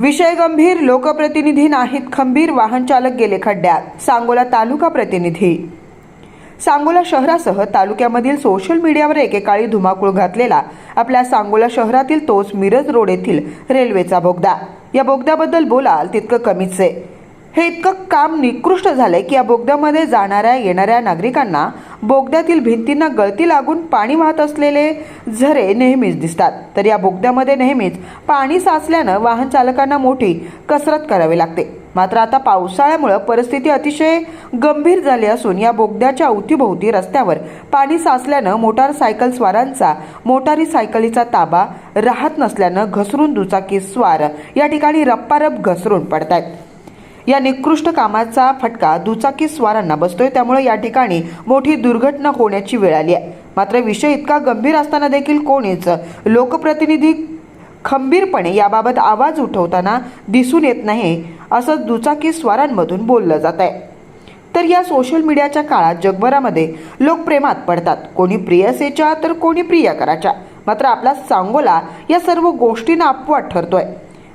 विषय गंभीर लोकप्रतिनिधी नाहीत खंबीर वाहनचालक गेले खड्ड्यात. सांगोला तालुका प्रतिनिधी. सांगोला शहरासह तालुक्यामधील सोशल मीडियावर एकेकाळी धुमाकूळ घातलेला आपल्या सांगोला शहरातील तोच मिरज रोड येथील रेल्वेचा बोगदा. या बोगद्याबद्दल बोलाल तितकं कमीच आहे. हे इतकं काम निकृष्ट झालंय की या बोगद्यामध्ये जाणाऱ्या येणाऱ्या नागरिकांना बोगद्यातील भिंतींना गळती लागून पाणी वाहत असलेले झरे नेहमीच दिसतात. तर या बोगद्यामध्ये नेहमीच पाणी साचल्यानं वाहन चालकांना मोठी कसरत करावी लागते. मात्र आता पावसाळ्यामुळं परिस्थिती अतिशय गंभीर झाली असून या बोगद्याच्या अवतीभोवती रस्त्यावर पाणी साचल्यानं मोटारसायकल स्वारांचा मोटारी सायकलीचा ताबा राहत नसल्यानं घसरून दुचाकी स्वार या ठिकाणी रप्पारप घसरून पडतायत. या निकृष्ट कामाचा फटका दुचाकी स्वारांना बसतोय. त्यामुळे या ठिकाणी मोठी दुर्घटना होण्याची वेळ आली आहे. मात्र विषय इतका गंभीर असताना देखील कोणीच लोकप्रतिनिधी खंबीरपणे याबाबत आवाज उठवताना दिसून येत नाही असं दुचाकी स्वारांमधून बोललं जात आहे तर या सोशल मीडियाच्या काळात जगभरामध्ये लोक प्रेमात पडतात. कोणी प्रियसेच्या तर कोणी प्रियकराच्या. मात्र आपला सांगोला या सर्व गोष्टींना अपवाद ठरतोय.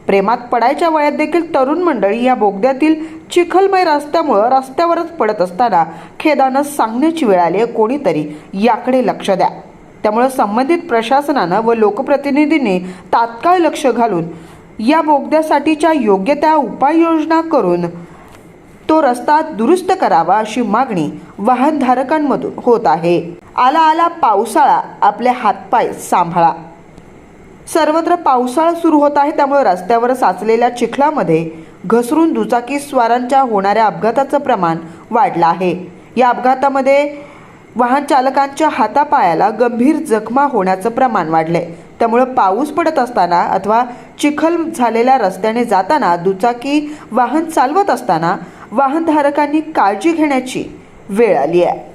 प्रेमात पडायच्या वयात देखील तरुण मंडळी या बोगद्यातील चिखलमय रस्त्यामुळं रस्त्यावरच पडत असताना खेदानं सांगण्याची वेळ आली आहे कोणीतरी. याकडे लक्ष द्या. त्यामुळं संबंधित प्रशासनानं व लोकप्रतिनिधींनी तात्काळ लक्ष घालून या बोगद्यासाठीच्या योग्य त्या उपाययोजना करून तो रस्ता दुरुस्त करावा अशी मागणी वाहनधारकांमधून होत आहे. आला आला पावसाळा आपले हातपाय सांभाळा. सर्वत्र पावसाळा सुरू होत आहे त्यामुळे रस्त्यावर साचलेल्या चिखलामध्ये घसरून दुचाकी स्वारांच्या होणाऱ्या अपघाताचं प्रमाण वाढलं आहे. या अपघातामध्ये वाहन चालकांच्या हातापायाला गंभीर जखमा होण्याचं प्रमाण वाढलंय. त्यामुळे पाऊस पडत असताना अथवा चिखल झालेल्या रस्त्याने जाताना दुचाकी वाहन चालवत असताना वाहनधारकांनी काळजी घेण्याची वेळ आली आहे.